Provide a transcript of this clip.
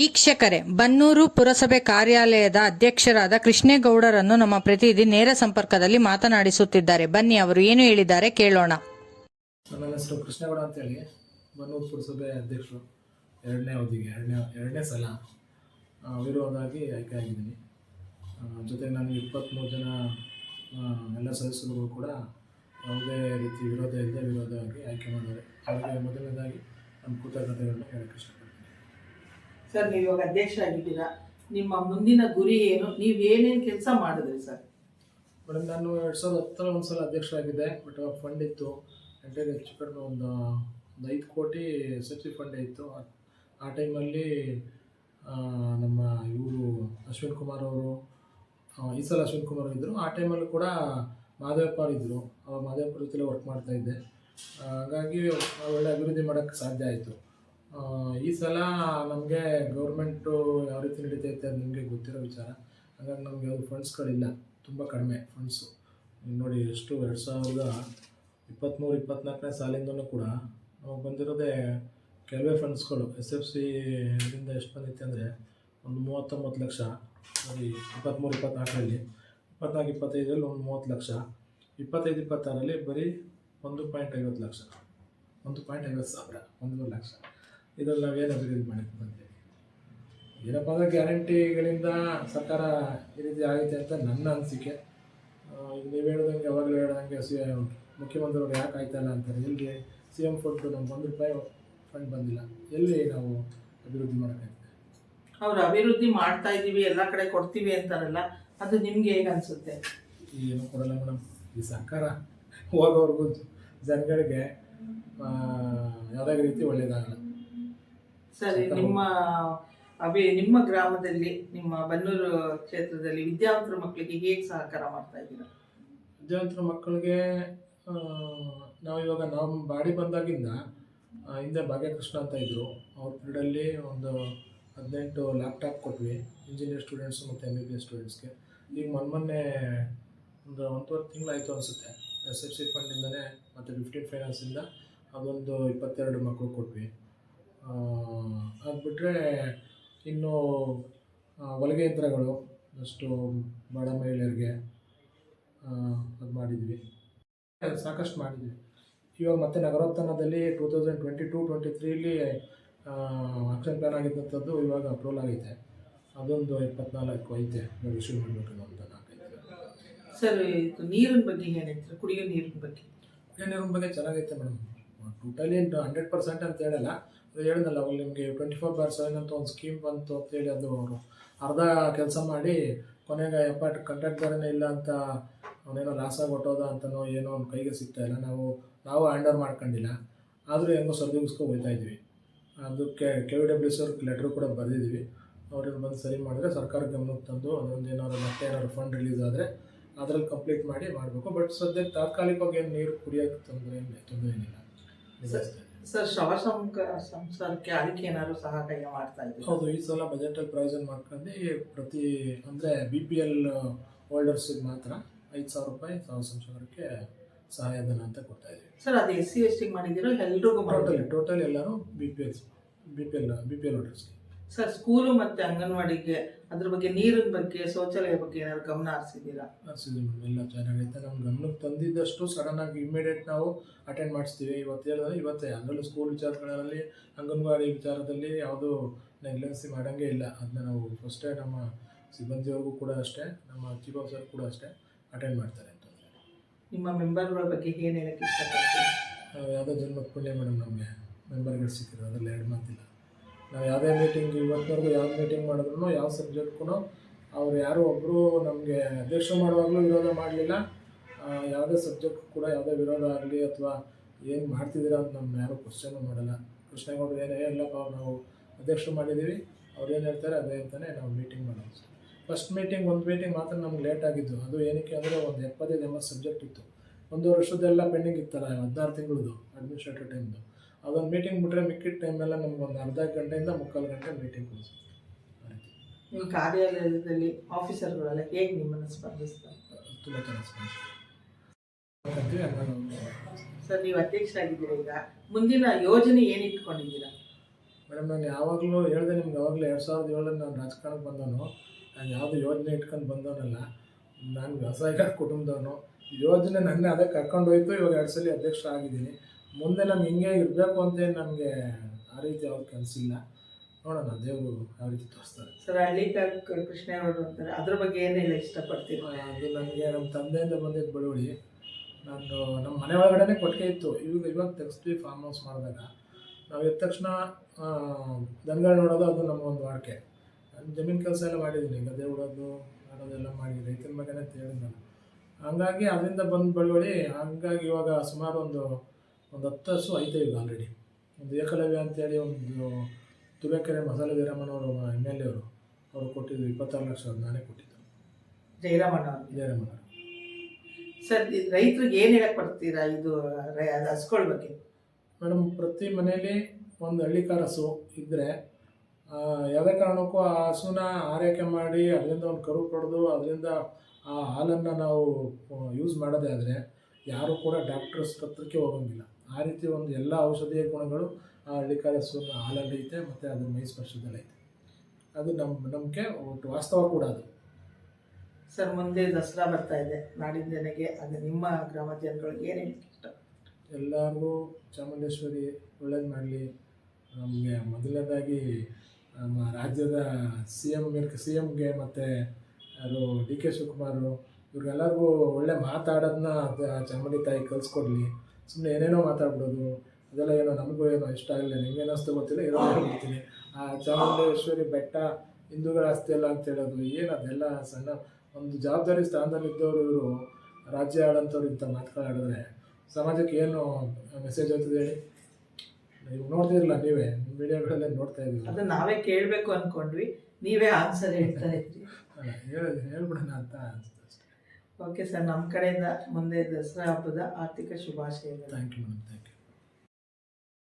ವೀಕ್ಷಕರೇ, ಬನ್ನೂರು ಪುರಸಭೆ ಕಾರ್ಯಾಲಯದ ಅಧ್ಯಕ್ಷರಾದ ಕೃಷ್ಣೇಗೌಡರನ್ನು ನಮ್ಮ ಪ್ರತಿನಿಧಿ ನೇರ ಸಂಪರ್ಕದಲ್ಲಿ ಮಾತನಾಡಿಸುತ್ತಿದ್ದಾರೆ. ಬನ್ನಿ, ಅವರು ಏನು ಹೇಳಿದ್ದಾರೆ ಕೇಳೋಣ. ನನ್ನ ಹೆಸರು ಕೃಷ್ಣೇಗೌಡ ಅಂತ ಹೇಳಿ ಬನ್ನೂರು ಪುರಸಭೆ ಅಧ್ಯಕ್ಷರು. ಎರಡನೇ ಅವಧಿಗೆ, ಎರಡನೇ ಎರಡನೇ ಸಲ ಅವಿರೋಧವಾಗಿ ಆಯ್ಕೆ ಆಗಿದ್ದೀನಿ. ಜೊತೆಗೆ ನನಗೆ ಇಪ್ಪತ್ತ್ಮೂರು ಜನ ಎಲ್ಲ ಸದಸ್ಯರುಗಳು ಕೂಡ ಯಾವುದೇ ರೀತಿ ವಿರೋಧ ಇಲ್ಲದೆ ವಿರೋಧವಾಗಿ ಆಯ್ಕೆ ಮಾಡಿದ್ದಾರೆ. ಹಾಗೆ ಮೊದಲನೇದಾಗಿ ನಮ್ಮ ಕೃತಜ್ಞತೆಗಳನ್ನ ಹೇಳಕ್ಕೆ ಇಷ್ಟಪಡ್ತೀನಿ. ಸರ್ ನೀವು ಇವಾಗ ಅಧ್ಯಕ್ಷ ಆಗಿದ್ದೀರಾ. ನಿಮ್ಮ ಮುಂದಿನ ಗುರಿ ಏನು? ನೀವು ಏನೇನು ಕೆಲಸ ಮಾಡಿದ್ರಿ ಸರ್? ಮೇಡಮ್ ನಾನು ಎರಡು ಸಾವಿರದ ಹತ್ತರ ಒಂದು ಸಲ ಅಧ್ಯಕ್ಷರಾಗಿದ್ದೆ ಬಟ್ ಅವಾಗ ಫಂಡ್ ಇತ್ತು. ಎಂಟೈರ್ ಹೆಚ್ಚು ಕಡಿಮೆ ಒಂದು ಒಂದು ಐದು ಕೋಟಿ ಸಚಿವ ಫಂಡ್ ಇತ್ತು. ಆ- ಟೈಮಲ್ಲಿ ನಮ್ಮ ಇವರು ಅಶ್ವಿನ್ ಕುಮಾರ್ ಅವರು ಈ ಸಲ ಅಶ್ವಿನ್ ಕುಮಾರ್ ಇದ್ದರು ಆ ಟೈಮಲ್ಲಿ ಕೂಡ ಮಾದೇವಪ್ಪ ಇದ್ದರು ಅವಾಗ ಮಾದೇವಪ್ಪ ಜೊತೆಲೇ ವರ್ಕ್ ಮಾಡ್ತಾ ಇದ್ದೆ. ಆ, ಹಾಗಾಗಿ ಒಳ್ಳೆ ಅಭಿವೃದ್ಧಿ ಮಾಡೋಕ್ಕೆ ಸಾಧ್ಯ ಆಯಿತು. ಈ ಸಲ ನಮಗೆ ಗೌರ್ಮೆಂಟು ಯಾವ ರೀತಿ ನಡೀತೈತೆ ಅದು ನಿಮಗೆ ಗೊತ್ತಿರೋ ವಿಚಾರ. ಹಾಗಾಗಿ ನಮಗೆ ಅವ್ರು ಫಂಡ್ಸ್ಗಳಿಲ್ಲ. ತುಂಬ ಕಡಿಮೆ ಫಂಡ್ಸು. ನೋಡಿ, ಎಷ್ಟು ಎರಡು ಸಾವಿರದ ಇಪ್ಪತ್ತ್ಮೂರು ಇಪ್ಪತ್ತ್ನಾಲ್ಕನೇ ಸಾಲಿಂದನೂ ಕೂಡ ನಮಗೆ ಬಂದಿರೋದೇ ಕೆಲವೇ ಫಂಡ್ಸ್ಗಳು. ಎಸ್ ಎಫ್ ಸಿ ಇಂದ ಎಷ್ಟು ಬಂದಿತ್ತು ಅಂದರೆ ಒಂದು ಮೂವತ್ತೊಂಬತ್ತು ಲಕ್ಷ. ನೋಡಿ ಇಪ್ಪತ್ತ್ಮೂರು ಇಪ್ಪತ್ತ್ನಾಲ್ಕರಲ್ಲಿ ಇಪ್ಪತ್ನಾಲ್ಕು, ಇಪ್ಪತ್ತೈದರಲ್ಲಿ ಒಂದು ಮೂವತ್ತು ಲಕ್ಷ. ಇಪ್ಪತ್ತೈದು ಇಪ್ಪತ್ತಾರಲ್ಲಿ ಬರೀ ಒಂದು ಪಾಯಿಂಟ್ ಐವತ್ತು ಲಕ್ಷ. ಒಂದು ಪಾಯಿಂಟ್ ಐವತ್ತು ಸಾವಿರ, ಒಂದೂವರೆ ಲಕ್ಷ. ಇದರಲ್ಲಿ ನಾವೇನು ಅಭಿವೃದ್ಧಿ ಮಾಡಿದ್ದು ಬಂದೆ ಏನಪ್ಪ ಅಂದರೆ ಗ್ಯಾರಂಟಿಗಳಿಂದ ಸರ್ಕಾರ ಈ ರೀತಿ ಆಗೈತೆ ಅಂತ ನನ್ನ ಅನಿಸಿಕೆ. ನೀವು ಹೇಳ್ದಂಗೆ ಯಾವಾಗಲೂ ಹೇಳ್ದಂಗೆ ಸಿ ಮುಖ್ಯಮಂತ್ರಿಯವರು ಯಾಕೆ ಆಯ್ತಲ್ಲ ಅಂತಾರೆ. ಎಲ್ಲಿ ಸಿ ಎಂ ಫುಡ್ ನಮ್ಗೆ ಒಂದು ರೂಪಾಯಿ ಫಂಡ್ ಬಂದಿಲ್ಲ. ಎಲ್ಲಿ ನಾವು ಅಭಿವೃದ್ಧಿ ಮಾಡೋಕ್ಕಾಗ್ತದೆ? ಅವ್ರು ಅಭಿವೃದ್ಧಿ ಮಾಡ್ತಾ ಇದ್ದೀವಿ ಎಲ್ಲ ಕಡೆ ಕೊಡ್ತೀವಿ ಅಂತಾರಲ್ಲ ಅದು ನಿಮ್ಗೆ ಹೇಗೆ ಅನಿಸುತ್ತೆ? ಏನು ಕೊಡಲ್ಲ ಮೇಡಮ್. ಈ ಸರ್ಕಾರ ಹೋಗೋವರೆಗೂ ಜನಗಳಿಗೆ ಯಾವುದೇ ರೀತಿ ಒಳ್ಳೆಯದಾಗಲ್ಲ ಸರಿ ನಿಮ್ಮ ಅಭಿ ನಿಮ್ಮ ಗ್ರಾಮದಲ್ಲಿ ನಿಮ್ಮ ಬನ್ನೂರು ಕ್ಷೇತ್ರದಲ್ಲಿ ವಿದ್ಯಾವಂತರ ಮಕ್ಕಳಿಗೆ ಹೇಗೆ ಸಹಕಾರ ಮಾಡ್ತಾ ಇದ್ದೀರಾ? ವಿದ್ಯಾವಂತರ ಮಕ್ಕಳಿಗೆ ನಾವು ಇವಾಗ ನಮ್ಮ ಬಾಡಿ ಬಂದಾಗಿಂದ ಹಿಂದೆ ಭಾಗ್ಯಕೃಷ್ಣ ಅಂತ ಇದ್ದರು ಅವ್ರ ಪೀರಿಯಡಲ್ಲಿ ಒಂದು ಹದಿನೆಂಟು ಲ್ಯಾಪ್ಟಾಪ್ ಕೊಟ್ವಿ ಇಂಜಿನಿಯರ್ ಸ್ಟೂಡೆಂಟ್ಸು ಮತ್ತು ಎಂ ಬಿ ಬಿ ಎಸ್ ಸ್ಟೂಡೆಂಟ್ಸ್ಗೆ ಈಗ ಮೊನ್ನೆ ಒಂದು ಒಂದೂವರೆ ತಿಂಗಳಾಯಿತು ಅನಿಸುತ್ತೆ. ಎಸ್ ಎಫ್ ಸಿ ಫಂಡಿಂದನೇ ಮತ್ತು ಫಿಫ್ಟೀನ್ ಫೈನಾನ್ಸಿಂದ ಅದೊಂದು ಇಪ್ಪತ್ತೆರಡು ಮಕ್ಕಳು ಕೊಟ್ವಿ. ಅದು ಬಿಟ್ಟರೆ ಇನ್ನು ಹೊಲಿಗೆ ಯಂತ್ರಗಳು ಅಷ್ಟು ಬಡ ಮಹಿಳೆಯರಿಗೆ ಅದು ಮಾಡಿದ್ವಿ. ಸಾಕಷ್ಟು ಮಾಡಿದ್ವಿ. ಇವಾಗ ಮತ್ತೆ ನಗರೋತ್ಥಾನದಲ್ಲಿ two thousand twenty two twenty ತ್ರೀಲಿ action plan ಆಗಿದ್ದಂಥದ್ದು ಇವಾಗ ಅಪ್ರೂವಲ್ ಆಗೈತೆ. ಅದೊಂದು ಇಪ್ಪತ್ನಾಲ್ಕು ಐತೆ. ನಾವು ಇಶ್ಯೂ ಮಾಡಬೇಕು ಅಂತ ನಾಲ್ಕೈತೆ ಸರ್ ಇದು ನೀರಿನ ಬಗ್ಗೆ ಹೇಳಿದ್ರೆ ಕುಡಿಯೋ ನೀರಿನ ಬಗ್ಗೆ. ನೀರಿನ ಬಗ್ಗೆ ಚೆನ್ನಾಗೈತೆ ಮೇಡಮ್. ಟೋಟಲಿ ಹಂಡ್ರೆಡ್ ಪರ್ಸೆಂಟ್ ಅಂತ ಹೇಳಲ್ಲ. ಅದು ಹೇಳಿದಲ್ಲ ಅವಾಗ ನಿಮಗೆ ಟ್ವೆಂಟಿ ಫೋರ್ ಬಾರ್ ಸೆವೆನ್ ಅಂತ ಒಂದು ಸ್ಕೀಮ್ ಬಂತು ಅಂತೇಳಿ ಅದು ಅವರು ಅರ್ಧ ಕೆಲಸ ಮಾಡಿ ಕೊನೆಗೆ, ಯಪ್ಪ ಕಂಟ್ರಾಕ್ಟರೇ ಇಲ್ಲ ಅಂತ ಅವನೇನೋ ಲಾಸ್ ಆಗಿ ಹೊಟ್ಟೋದ ಅಂತನೋ ಏನೋ ಅವ್ನ ಕೈಗೆ ಸಿಗ್ತಾ ಇಲ್ಲ. ನಾವು ನಾವು ಹ್ಯಾಂಡ್ ಓವರ್ ಮಾಡ್ಕೊಂಡಿಲ್ಲ. ಆದರೂ ಹೆಂಗೋ ಸರಿದೂಗಿಸ್ಕೊ ಹೋಗ್ತಾ ಇದ್ವಿ. ಅದಕ್ಕೆ K V W C letter ಕೂಡ ಬರೆದಿದ್ವಿ. ಅವ್ರಿಗೆ ಬಂದು ಸರಿ ಮಾಡಿದ್ರೆ ಸರ್ಕಾರ ಗಮನಕ್ಕೆ ತಂದು ಅದೊಂದು ಏನಾದ್ರು ಮತ್ತೆ ಏನಾದ್ರು ಫಂಡ್ ರಿಲೀಸ್ ಆದರೆ ಅದರಲ್ಲಿ ಕಂಪ್ಲೀಟ್ ಮಾಡಿ ಮಾಡಬೇಕು. ಬಟ್ ಸದ್ಯಕ್ಕೆ ತಾತ್ಕಾಲಿಕವಾಗಿ ಏನು ನೀರು ಕುಡಿಯೋಕ್ಕೆ ತೊಂದರೆ ತೊಂದರೆ ಏನಿಲ್ಲ. ಸರ್ ಶವ ಸಂಕ ಸಂಸಾರಕ್ಕೆ ಅದಕ್ಕೆ ಏನಾದ್ರು ಸಹಕಾರ ಮಾಡ್ತಾ ಇದ್ದೀವಿ ಹೌದು ಈ ಸಲ ಬಜೆಟಲ್ಲಿ ಪ್ರಯೋಜನ ಮಾಡ್ಕೊಂಡು ಪ್ರತಿ ಅಂದರೆ ಬಿ ಪಿ ಎಲ್ ಹೋಲ್ಡರ್ಸಿಗೆ ಮಾತ್ರ ಐದು ಸಾವಿರ ರೂಪಾಯಿ ಸಾವಿರ ಸಂಸಾರಕ್ಕೆ ಸಹಾಯಧನ ಅಂತ ಕೊಡ್ತಾ ಇದ್ದೀವಿ. ಸರ್ ಅದು ಎಸ್ ಸಿ ಎಸ್ ಟಿಗೆ ಮಾಡಿದ್ದೀರೋ? ಎಲ್ರಿಗೂ ಟೋಟಲ್ ಟೋಟಲ್ ಎಲ್ಲರೂ B P L B P L B P L ಹೋಲ್ಡರ್ಸ್ಗೆ sir school ಮತ್ತೆ ಅಂಗನವಾಡಿಗೆ ಅದ್ರ ಬಗ್ಗೆ ನೀರಿನ ಬಗ್ಗೆ ಶೌಚಾಲಯ ಬಗ್ಗೆ ಏನಾದ್ರು ಗಮನ ಹರಿಸಿದ್ದೀರಾ? ಹರಿಸಿದ್ವಿ ಮೇಡಮ್. ಎಲ್ಲ ಚೆನ್ನಾಗೈತೆ ನಮ್ಮ ಗಮನಕ್ಕೆ ತಂದಿದ್ದಷ್ಟು ಸಡನ್ನಾಗಿ ಇಮಿಡಿಯೇಟ್ ನಾವು ಅಟೆಂಡ್ ಮಾಡಿಸ್ತೀವಿ. ಇವತ್ತು ಹೇಳಿದ್ರೆ ಇವತ್ತೇ. ಅದರಲ್ಲೂ ಸ್ಕೂಲ್ ವಿಚಾರಗಳಲ್ಲಿ ಅಂಗನವಾಡಿ ವಿಚಾರದಲ್ಲಿ ಯಾವುದೂ ನೆಗ್ಲೆನ್ಸಿ ಮಾಡೋಂಗೇ ಇಲ್ಲ. ಅದನ್ನ ನಾವು ಫಸ್ಟೇ ನಮ್ಮ ಸಿಬ್ಬಂದಿಯವ್ರಿಗೂ ಕೂಡ ಅಷ್ಟೇ ನಮ್ಮ ಚೀಫ್ ಆಫೀಸರ್ ಕೂಡ ಅಷ್ಟೇ ಅಟೆಂಡ್ ಮಾಡ್ತಾರೆ. ಅಂತಂದರೆ ನಿಮ್ಮ ಮೆಂಬರ್ಗಳ ಬಗ್ಗೆ ಏನು ಹೇಳಕ್ಕೆ ಇಷ್ಟಪಡ್ತೀವಿ ಯಾವುದೋ ಜನ್ಮದ ಪುಣ್ಯ ಮೇಡಮ್ ನಮಗೆ. ಮೆಂಬರ್ಗಳು ಸಿಕ್ಕಿದ್ರು ಅದರಲ್ಲಿ ಎರಡು ಮಾತಿಲ್ಲ. ನಾವು ಯಾವುದೇ ಮೀಟಿಂಗ್ ಇವತ್ತಿನವರೆಗೂ ಯಾವ ಮೀಟಿಂಗ್ ಮಾಡಿದ್ರು ಯಾವ ಸಬ್ಜೆಕ್ಟ್ಗೂ ಅವ್ರು ಯಾರೂ ಒಬ್ಬರು ನಮಗೆ ಅಧ್ಯಕ್ಷ ಮಾಡುವಾಗಲೂ ವಿರೋಧ ಮಾಡಲಿಲ್ಲ. ಯಾವುದೇ ಸಬ್ಜೆಕ್ಟ್ ಕೂಡ ಯಾವುದೇ ವಿರೋಧ ಆಗಲಿ ಅಥವಾ ಏನು ಮಾಡ್ತಿದ್ದೀರಾ ಅಂತ ನಮ್ಮ ಯಾರೂ ಕ್ವಶನು ಮಾಡಲ್ಲ. ಕೃಷ್ಣೇಗೌಡರು ಏನು ಹೇಳಪ್ಪ ನಾವು ಅಧ್ಯಕ್ಷರು ಮಾಡಿದ್ದೀವಿ. ಅವ್ರು ಏನು ಹೇಳ್ತಾರೆ ಅದೇ ಅಂತಲೇ ನಾವು ಮೀಟಿಂಗ್ ಮಾಡೋದು. ಫಸ್ಟ್ ಮೀಟಿಂಗ್ ಒಂದು ಮೀಟಿಂಗ್ ಮಾತ್ರ ನಮ್ಗೆ ಲೇಟ್ ಆಗಿದ್ದು. ಅದು ಏನಕ್ಕೆ ಅಂದರೆ ಒಂದು ಎಪ್ಪತ್ತೈದು ಎಂಬತ್ತು ಸಬ್ಜೆಕ್ಟ್ ಇತ್ತು. ಒಂದು ವರ್ಷದ್ದೆಲ್ಲ ಪೆಂಡಿಂಗ್ ಇತ್ತಲ್ಲ, ಹದಿನಾರು ತಿಂಗಳದು ಅಡ್ಮಿನಿಸ್ಟ್ರೇಟಿವ್ ಟೈಮ್ದು ಅದೊಂದು ಮೀಟಿಂಗ್ ಬಿಟ್ಟರೆ ಮಿಕ್ಕಿದ ಟೈಮೆಲ್ಲ ನಮ್ಗೆ ಒಂದು ಅರ್ಧ ಗಂಟೆಯಿಂದ ಮುಕ್ಕಾಲು ಗಂಟೆ ಮೀಟಿಂಗ್ ನಿಮ್ಮ ಕಾರ್ಯಾಲಯದಲ್ಲಿ ಆಫೀಸರ್ಗಳೆಲ್ಲ ಹೇಗೆ ನಿಮ್ಮನ್ನು ಸ್ಪರ್ಧಿಸ್ತಾರೆ? ತುಂಬ ಚೆನ್ನಾಗಿ ಸರ್ ನೀವು ಅಧ್ಯಕ್ಷ ಆಗಿದ್ದೀರಾ ಈಗ. ಮುಂದಿನ ಯೋಜನೆ ಏನು ಇಟ್ಕೊಂಡಿದ್ದೀರಾ? ಮೇಡಮ್ ನಾನು ಯಾವಾಗಲೂ ಹೇಳಿದೆ ನಿಮ್ಗೆ ಯಾವಾಗಲೂ ಎರಡು ಸಾವಿರದ ಏಳರಲ್ಲಿ ನಾನು ರಾಜಕಾರಣಕ್ಕೆ ಬಂದವನು. ನಾನು ಯಾವುದು ಯೋಜನೆ ಇಟ್ಕೊಂಡು ಬಂದವನಲ್ಲ. ನಾನು ವ್ಯವಸಾಯಗಾರ ಕುಟುಂಬದವನು. ಯೋಜನೆ ನನ್ನ ಅದೇ ಕರ್ಕೊಂಡು ಹೋಯ್ತು. ಇವಾಗ ಎರಡು ಸಲ ಅಧ್ಯಕ್ಷ ಆಗಿದ್ದೀನಿ. ಮುಂದೆ ನಮ್ಗೆ ಹಿಂಗೆ ಇರಬೇಕು ಅಂತ ನಮಗೆ ಆ ರೀತಿ ಅವ್ರ ಕನಸಿಲ್ಲ. ನೋಡೋಣ ದೇವರು ಯಾವ ರೀತಿ ತೋರಿಸ್ತಾರೆ. ಸರ್ ಲೀಟ್ಯಾಕ್ ಕೃಷ್ಣ ಅಂತಾರೆ. ಅದ್ರ ಬಗ್ಗೆ ಏನೆಲ್ಲ ಇಷ್ಟಪಡ್ತೀವಿ ಅದು ನನಗೆ ನಮ್ಮ ತಂದೆಯಿಂದ ಬಂದಿದ್ದು ಬಳುವಳಿ ನಾನು ನಮ್ಮ ಮನೆ ಒಳಗಡೆ ಕೊಟ್ಟಿಗೆ ಇತ್ತು. ಇವಾಗ ಇವಾಗ ತೆಗೆಸ್ತೀವಿ ಫಾರ್ಮ್ ಹೌಸ್ ಮಾಡಿದಾಗ. ನಾವು ಎದ್ದ ತಕ್ಷಣ ದನಗಳು ನೋಡೋದು ಅದು ನಮ್ಮ ಒಂದು ವಾಡಿಕೆ. ನಾನು ಜಮೀನು ಕೆಲಸ ಎಲ್ಲ ಮಾಡಿದ್ದೀನಿ. ಗದ್ದೆ ಉಡೋದು ಮಾಡೋದೆಲ್ಲ ಮಾಡಿ ರೈತನ ಮಗನೇ ಅಂತ ಹೇಳಿದ್ ನಾನು ಹಂಗಾಗಿ ಅದರಿಂದ ಬಂದ ಬಳುವಳಿ ಹಂಗಾಗಿ ಇವಾಗ ಸುಮಾರು ಒಂದು ಒಂದು ಹತ್ತು ಹಸು ಐತೆ ಈಗ ಆಲ್ರೆಡಿ ಒಂದು ಏಕಲವ್ಯ ಅಂತೇಳಿ ಒಂದು ತುಬೇಕೆರೆ ಮಸಾಲೆ ವೀರಮ್ಮನವರು ಎಂ ಎಲ್ ಎ ಅವರು ಅವರು ಕೊಟ್ಟಿದ್ದು ಇಪ್ಪತ್ತಾರು ಲಕ್ಷ ಅವ್ರು ನಾನೇ ಕೊಟ್ಟಿದ್ದು. ಜಯರಾಮಣ್ಣ ಜಯರಾಮಣ್ಣ ಸರ್ ಇದ್ ರೈತರಿಗೆ ಏನು ಹೇಳಕ್ ಬರ್ತೀರಾ ಇದು ರೈ- ಅದು ಹಸ್ಗಳ ಬಗ್ಗೆ? ಮೇಡಮ್ ಪ್ರತಿ ಮನೆಯಲ್ಲಿ ಒಂದು ಹಳ್ಳಿಕಾರ ಹಸು ಇದ್ದರೆ ಯಾವುದೇ ಕಾರಣಕ್ಕೂ ಆ ಹಸುನ ಆರೈಕೆ ಮಾಡಿ ಅದರಿಂದ ಒಂದು ಕರು ಪಡೆದು ಅದರಿಂದ ಆ ಹಾಲನ್ನು ನಾವು ಯೂಸ್ ಮಾಡೋದೇ ಆದರೆ ಯಾರು ಕೂಡ ಡಾಕ್ಟರ್ಸ್ ಹತ್ರಕ್ಕೆ ಹೋಗೋಂಗಿಲ್ಲ. ಆ ರೀತಿ ಒಂದು ಎಲ್ಲ ಔಷಧೀಯ ಗುಣಗಳು ಆ ಹಳ್ಳಿಕಾರ ಹಸುವಿನ ಹಾಲಲ್ಲಿ ಐತೆ ಮತ್ತು ಅದು ಮೈ ಸ್ಪರ್ಶದಲ್ಲಿ ಐತೆ. ಅದು ನಮ್ಮ ನಂಬಿಕೆ ಒಟ್ಟು ವಾಸ್ತವ ಕೂಡ ಅದು. ಸರ್ ಮುಂದೆ ದಸರಾ ಬರ್ತಾ ಇದೆ. ನಾಡಿನ ಜನಗೆ ಅದು ನಿಮ್ಮ ಗ್ರಾಮ ಜನಗಳು ಏನು ಇಷ್ಟ ಎಲ್ಲರಿಗೂ ಚಾಮುಂಡೇಶ್ವರಿ ಒಳ್ಳೇದು ಮಾಡಲಿ. ನಮಗೆ ಮೊದಲನೇದಾಗಿ ನಮ್ಮ ರಾಜ್ಯದ ಸಿ ಎಂ ಸಿ ಎಮ್ಗೆ ಮತ್ತು ಅದು ಡಿ ಕೆ ಶಿವಕುಮಾರು ಇವ್ರಿಗೆಲ್ಲರಿಗೂ ಒಳ್ಳೆ ಮಾತಾಡೋದನ್ನ ಚಾಮುಂಡಿ ತಾಯಿ ಕಲಿಸ್ಕೊಡ್ಲಿ ಸುಮ್ಮನೆ ಏನೇನೋ ಮಾತಾಡ್ಬಿಡೋದು ಅದೆಲ್ಲ ಏನೋ ನಮಗೂ ಏನೋ ಇಷ್ಟ ಆಗಲಿಲ್ಲ ನಿಮ್ಗೆ ಅನಿಸ್ತು ಗೊತ್ತಿಲ್ಲ ಇರೋ ಹೇಳ್ತೀನಿ ಆ ಚಾಮುಂಡೇಶ್ವರಿ ಬೆಟ್ಟ ಹಿಂದೂಗಳ ಆಸ್ತಿ ಅಲ್ಲ ಅಂತ ಹೇಳೋದು ಏನು ಅದೆಲ್ಲ ಸಣ್ಣ ಒಂದು ಜವಾಬ್ದಾರಿ ಸ್ಥಾನದಲ್ಲಿದ್ದವರು ಇವರು ರಾಜ್ಯ ಆಳಂಥವ್ರು ಇಂಥ ಮಾತುಗಳಾಡಿದ್ರೆ ಸಮಾಜಕ್ಕೆ ಏನು ಮೆಸೇಜ್ ಆಗ್ತದೆ ಹೇಳಿ? ನೀವು ನೋಡ್ತಿರಲ್ಲ ನೀವೇ ಮೀಡಿಯಾಗಳಲ್ಲೇ ನೋಡ್ತಾ ಇದ್ದೀವಿ. ಅದು ನಾವೇ ಕೇಳಬೇಕು ಅಂದ್ಕೊಂಡ್ವಿ ನೀವೇ ಆನ್ಸರ್ ಹೇಳ್ತಾ ಇದ್ರಿ. ಹೇಳ ಹೇಳ್ಬಿಡೋಣ ಅಂತ ಅಷ್ಟೇ ಓಕೆ ಸರ್ ನಮ್ಮ ಕಡೆಯಿಂದ ಮುಂದೆ ದಸರಾ ಹಬ್ಬದ ಆರ್ಥಿಕ ಶುಭಾಶಯಗಳು. Thank you madam thank you